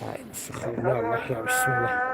Haydi sıkılın ya Allah ya Bismillah.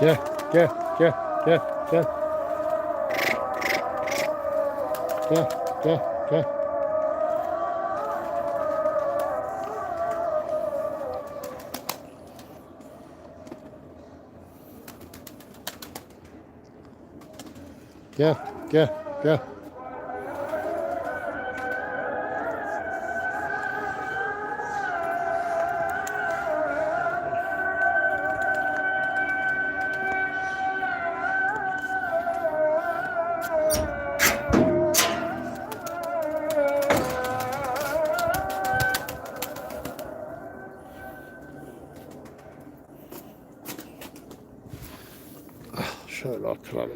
Gel, gel, gel, gel, gel. Gel, gel, gel. Gel, gel, gel. Şöyle oturalım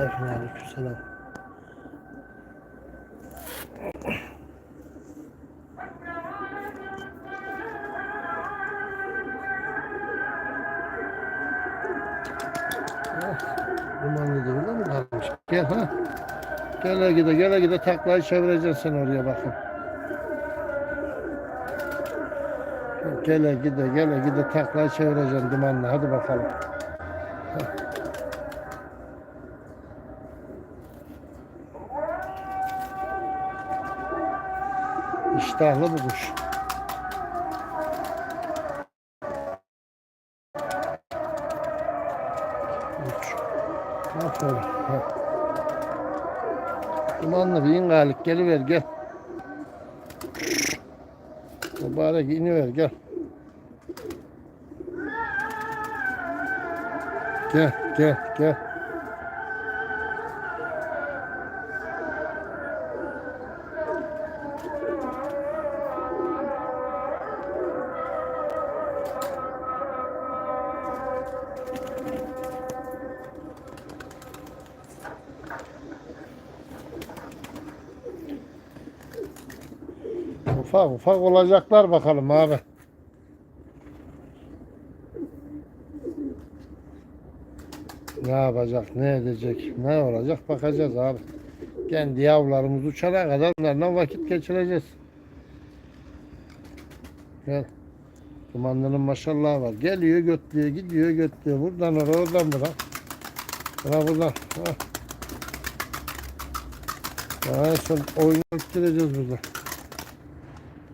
Tayfun aleykümselam. Dumanlı devre mi kalmış? Gel ha. Gele gide gele gide taklayı çevireceksin sen oraya bakın. Gele gide gele gide taklayı çevireceksin dumanlı. Hadi bakalım. İştahlı bu kuş. Üç. Aferin. Ha. Dumanlı bir in galik geliver gel. Mübarek iniver gel. Gel gel gel. Ufak ufak olacaklar bakalım abi. Ne yapacak, ne edecek, ne olacak bakacağız abi. Kendi yavrularımız uçana kadar onlarla vakit geçireceğiz. Gel. Dumanlının maşallah var. Geliyor götlüyor, gidiyor götlüyor. Buradan oradan bura. Bura buradan. Ha. Daha son oyunu bitireceğiz burada.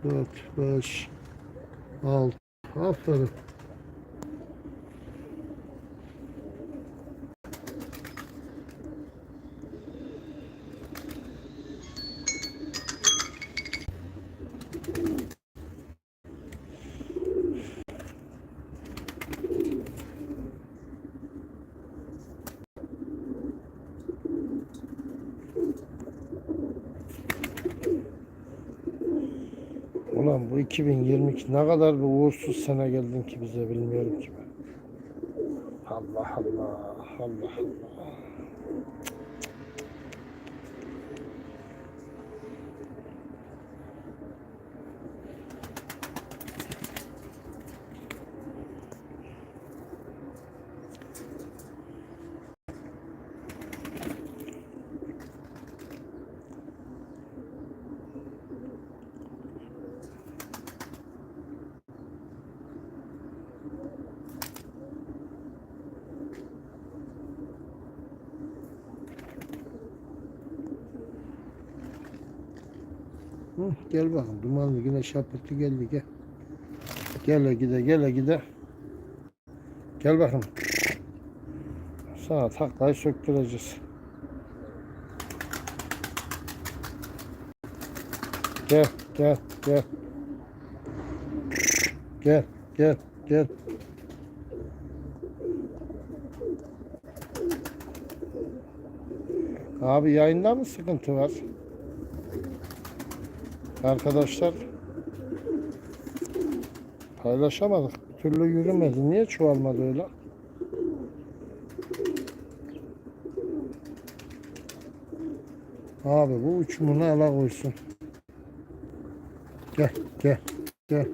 4, 5, 6. Aferin. Bu 2022 ne kadar bir uğursuz sene geldin ki bize bilmiyorum ki ben. Allah Allah. Allah Allah. Hı, gel bakalım dumanlı yine şapırtı geldi gel. Gele gide gele gide. Gel bakalım. Sana taklayı söktüreceğiz. Gel gel gel. Gel gel gel. Abi yayında mı sıkıntı var? Arkadaşlar paylaşamadık. Bir türlü yürümedi. Niye çoğalmadı öyle? Abi bu uçumunu ala koysun. Gel gel gel.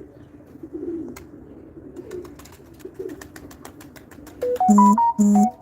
Gel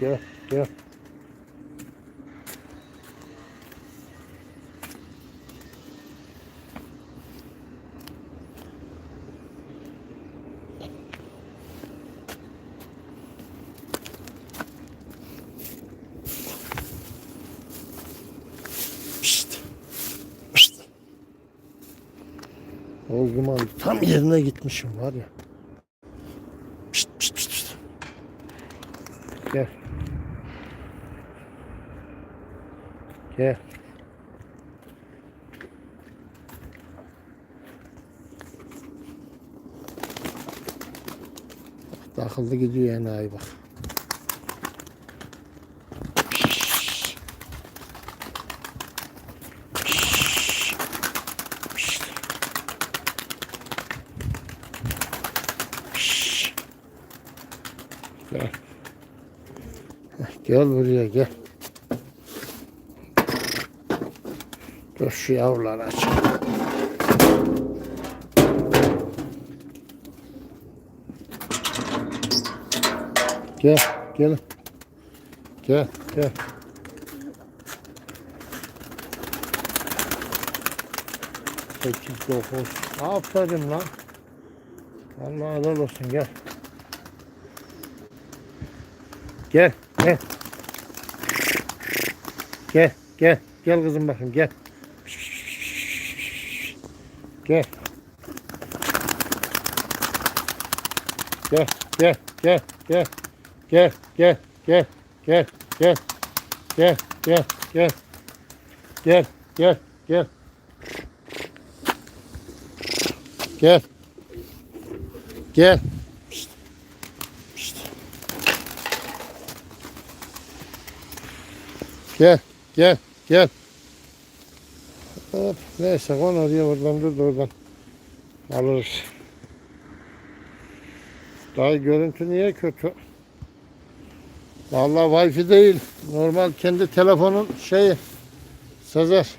Gel, gel. Oğlum abi tam yerine gitmişim var ya. Pişt, pişt, pişt. Gel. Gel. Bak, Takıldı gidiyor enayi bak. Gel. Gel buraya gel. Şu yavruları aç. Gel, gel. Gel, gel. Sekiz, dokuz. Aferin lan. Allah helal olsun gel. Gel, gel. Gel, gel. Gel kızım bakayım gel. Gel. Gel, gel, gel, gel. Gel, gel, gel, gel, gel. Gel, gel, gel. Gel, gel, gel. Gel. Gel. Pişt. Pişt. Gel, gel, gel. Hop, neyse kon oraya oradan dur da oradan alırız. Daha görüntü niye kötü? Vallahi wifi değil. Normal kendi telefonun şeyi. Sezer.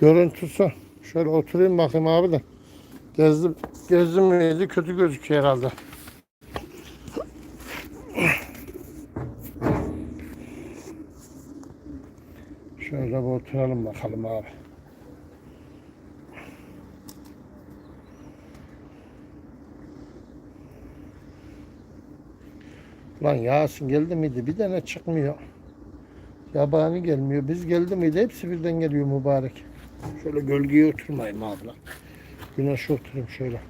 Görüntüsü. Şöyle oturayım bakayım abi de. Gezdim, gezdim miydi kötü gözüküyor herhalde. Şöyle bir oturalım bakalım abi. Lan Yasin geldi miydi? Bir tane çıkmıyor. Yabani gelmiyor. Biz geldi miydi? Hepsi birden geliyor mübarek. Şöyle gölgeye oturmayayım abla. Güneşe oturayım şöyle.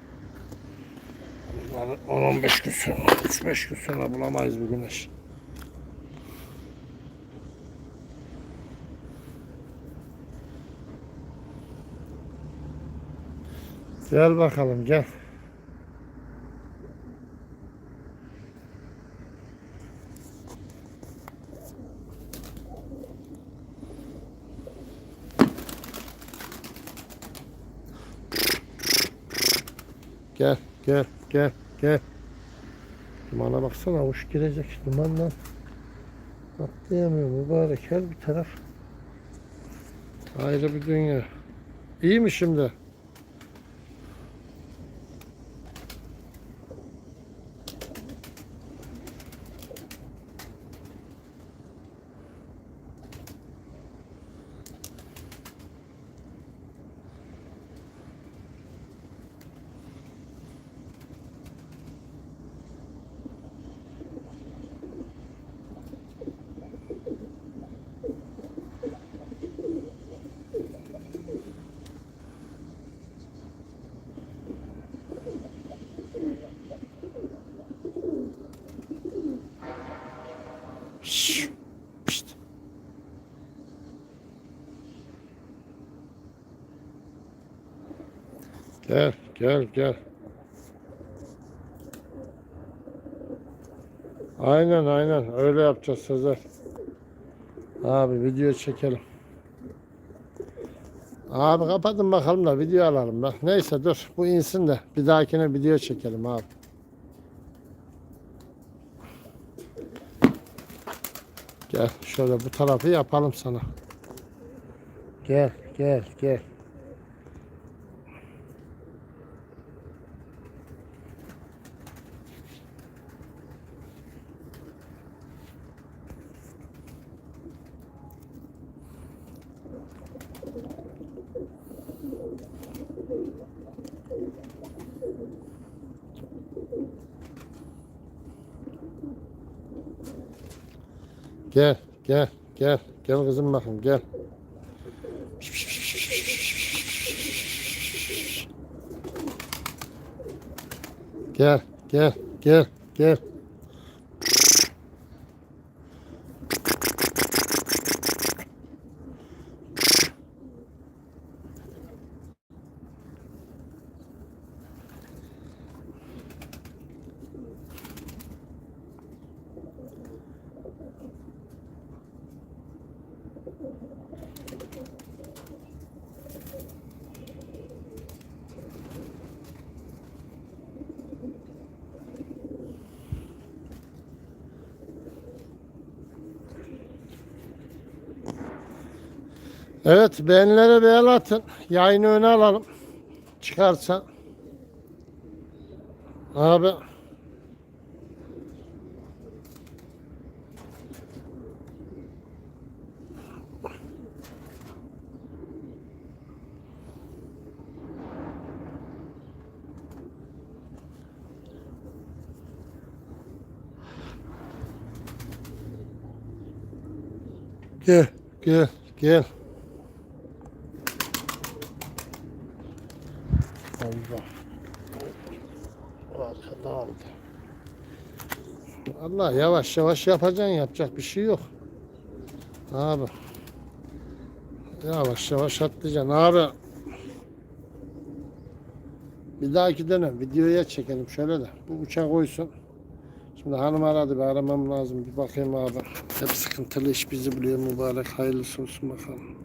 Bunları 10-15 gün sonra, 3-5 gün sonra bulamayız bu güneş. Gel bakalım gel. Gel gel gel gel. Dumana baksana avuç girecek dumandan. Atlayamıyor mübarek her bir taraf. Ayrı bir dünya. İyi mi şimdi? Gel, gel, gel. Aynen, aynen. Öyle yapacağız Sezer. Abi video çekelim. Abi kapatın bakalım da video alalım da. Neyse dur bu insin de bir dahakine video çekelim abi. Gel şöyle bu tarafı yapalım sana. Gel gel gel. Gel gel gel. Gel kızım bakın gel. Gel gel gel gel. Evet beğenilere beğen atın. Yayını öne alalım. Çıkarsa. Abi. Gel, gel, gel. Allah. Arkada aldı. Allah yavaş yavaş yapacaksın yapacak bir şey yok. Abi. Yavaş yavaş atlayacaksın abi. Bir dahaki dönem videoya çekelim şöyle de. Bu uçak oysun. Şimdi hanım aradı bir aramam lazım. Bir bakayım abi. Hep sıkıntılı iş bizi buluyor mübarek. Hayırlısı olsun bakalım.